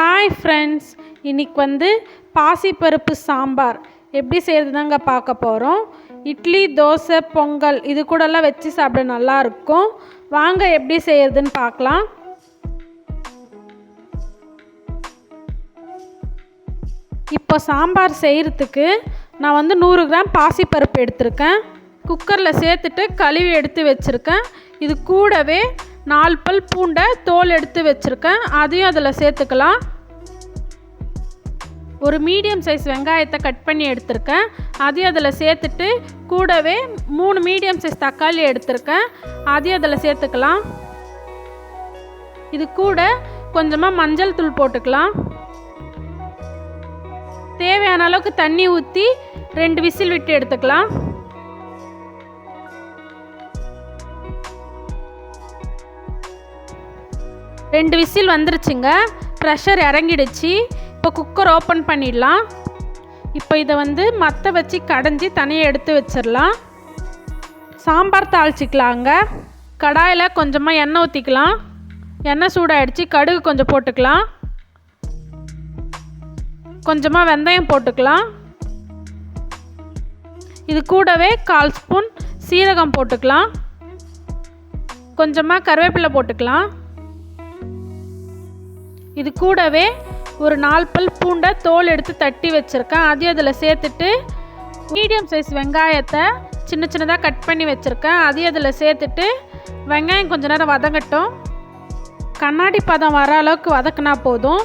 Hi friends இன்னைக்கு வந்து பாசிப்பருப்பு சாம்பார். எப்படி செய்கிறது தாங்க பார்க்க போகிறோம் இட்லி தோசை பொங்கல் இது கூடலாம் வச்சு சாப்பிட நல்லாயிருக்கும் வாங்க எப்படி செய்கிறதுன்னு பார்க்கலாம். இப்போ சாம்பார் செய்கிறதுக்கு நான் வந்து நூறு கிராம் பாசிப்பருப்பு எடுத்திருக்கேன். குக்கரில் சேர்த்துட்டு கழுவி எடுத்து வச்சுருக்கேன். இது கூடவே நாலு பல் பூண்டை தோல் எடுத்து வச்சுருக்கேன். அதையும் அதில் சேர்த்துக்கலாம். ஒரு மீடியம் சைஸ் வெங்காயத்தை கட் பண்ணி எடுத்திருக்கேன். அதையும் அதில் சேர்த்துட்டு கூடவே மூணு மீடியம் சைஸ் தக்காளி எடுத்திருக்கேன். அதையும் அதில் சேர்த்துக்கலாம். இது கூட கொஞ்சமாக மஞ்சள் தூள் போட்டுக்கலாம். தேவையான அளவுக்கு தண்ணி ஊற்றி ரெண்டு விசில் விட்டு எடுத்துக்கலாம். ரெண்டு விசில் வந்துருச்சுங்க. ப்ரெஷர் இறங்கிடுச்சு. இப்போ குக்கர் ஓப்பன் பண்ணிடலாம். இப்போ இதை வந்து மற்ற வச்சு கடைஞ்சி தனியாக எடுத்து வச்சிடலாம். சாம்பார் தாளிச்சிக்கலாங்க. கடாயில் கொஞ்சமாக எண்ணெய் ஊற்றிக்கலாம் எண்ணெய் சூடாகிடுச்சு கடுகு கொஞ்சம் போட்டுக்கலாம். கொஞ்சமாக வெந்தயம் போட்டுக்கலாம். இது கூடவே கால் ஸ்பூன் சீரகம் போட்டுக்கலாம். கொஞ்சமாக கருவேப்பிலை போட்டுக்கலாம். இது கூடவே ஒரு நாலு பல் பூண்டை தோல் எடுத்து தட்டி வச்சுருக்கேன். அதையும் அதில் சேர்த்துட்டு மீடியம் சைஸ் வெங்காயத்தை சின்ன சின்னதாக கட் பண்ணி வச்சுருக்கேன். அதையும் அதில் சேர்த்துட்டு வெங்காயம் கொஞ்ச நேரம் வதங்கட்டும். கண்ணாடி பதம் வர அளவுக்கு வதக்குனா போதும்.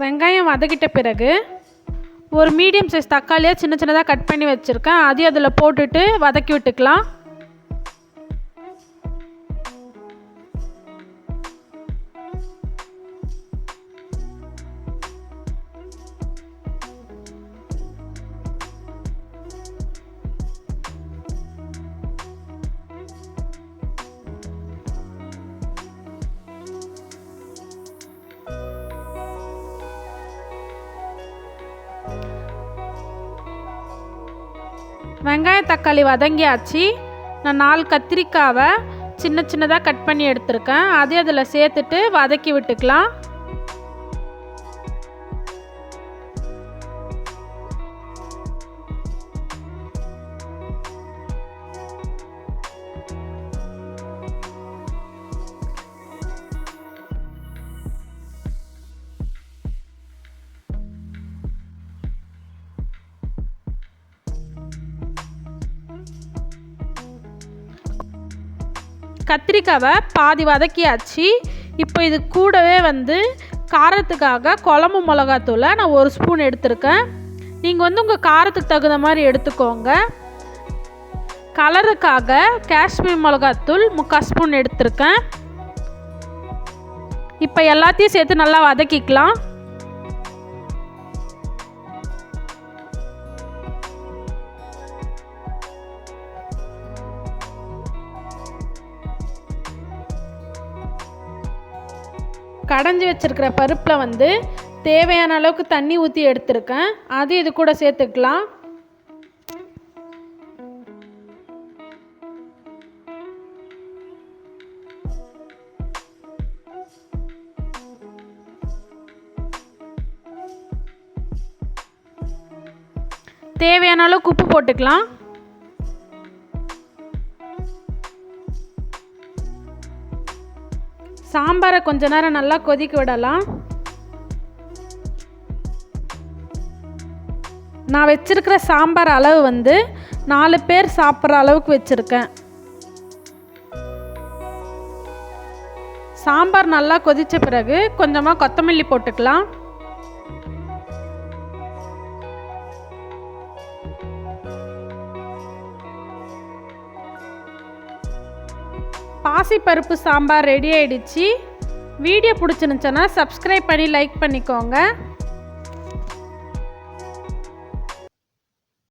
வெங்காயம் வதக்கிட்ட பிறகு ஒரு மீடியம் சைஸ் தக்காளியை சின்ன சின்னதாக கட் பண்ணி வச்சுருக்கேன். அதையும் அதில் போட்டுட்டு வதக்கி விட்டுக்கலாம். வெங்காய தக்காளி வதங்கியாச்சு. நான் நாலு கத்திரிக்காவை சின்ன சின்னதாக கட் பண்ணி எடுத்திருக்கேன். அதையும் அதில் சேர்த்துட்டு வதக்கி விட்டுக்கலாம். கத்திரிக்காவை பாதி வதக்கியாச்சு. இப்போ இது கூடவே வந்து காரத்துக்காக குழம்பு மிளகாத்தூளை நான் ஒரு ஸ்பூன் எடுத்திருக்கேன். நீங்கள் வந்து உங்கள் காரத்துக்கு தகுந்த மாதிரி எடுத்துக்கோங்க. கலருக்காக காஷ்மீர் மிளகாத்தூள் முக்கால் ஸ்பூன் எடுத்திருக்கேன். இப்போ எல்லாத்தையும் சேர்த்து நல்லா வதக்கிக்கலாம். கடைஞ்சி வச்சுருக்கிற பருப்பில் வந்து தேவையான அளவுக்கு தண்ணி ஊற்றி எடுத்திருக்கேன். அது இது கூட சேர்த்துக்கலாம். தேவையான அளவுக்கு உப்பு போட்டுக்கலாம். சாம்பாரை கொஞ்ச நேரம் நல்லா கொதிக்க விடலாம். நான் வச்சுருக்கிற சாம்பார் அளவு வந்து நாலு பேர் சாப்பிட்ற அளவுக்கு வச்சுருக்கேன். சாம்பார் நல்லா கொதித்த பிறகு கொஞ்சமாக கொத்தமல்லி போட்டுக்கலாம். பாசிப்பருப்பு சாம்பார் ரெடி ஆயிடுச்சு. வீடியோ பிடிச்சிருந்துச்சுன்னா சப்ஸ்கிரைப் பண்ணி லைக் பண்ணிக்கோங்க.